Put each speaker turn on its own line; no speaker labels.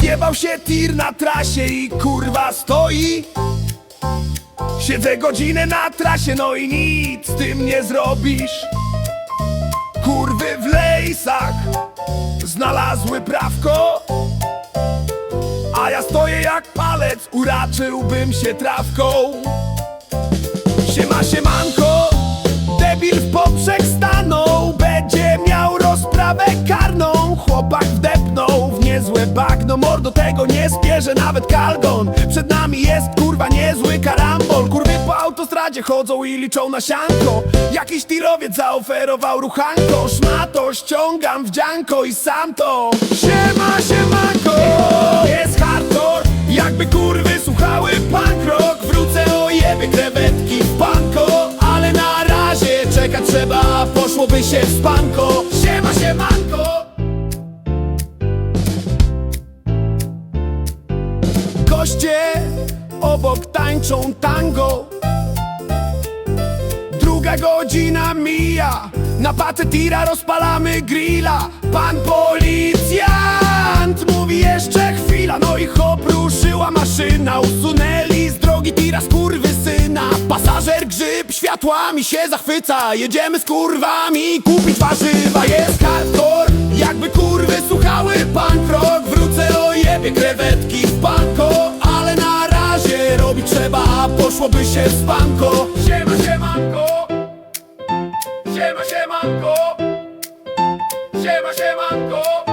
Rozjebał się tir na trasie i kurwa stoi. Siedzę godzinę na trasie, no i nic z tym nie zrobisz. Kurwy w lejsach znalazły prawko. A ja stoję jak palec, uraczyłbym się trawką. Siema, siemanko, debil w poprzek stanął. Będzie miał rozprawę karną. Chłopak wdepnął tego nie spierze nawet kalgon Przed nami jest kurwa niezły karambol. Kurwy po autostradzie chodzą i liczą na sianko. Jakiś tirowiec zaoferował ruchanko. Szmato ściągam w dzianko i sam to Siema, siemanko. Jest hardcore, jakby kurwy słuchały punk rock. Wrócę o jebie krewetki w panko. Ale na razie czekać trzeba, poszłoby się w spanko. Siema, siemanko Obok tańczą tango. Druga godzina mija Na pace tira rozpalamy grilla. Pan policjant mówi jeszcze chwila No i hop ruszyła maszyna. Usunęli z drogi tira syna. Pasażer grzyb światłami się zachwyca. Jedziemy z kurwami kupić warzywa. Jest hardcore jakby kurwy słuchały. Punk rock Wrócę o jebie krewetki w panko a poszłoby się spanko. Siema, siemanko. Siema, siemanko. Siema, siemanko.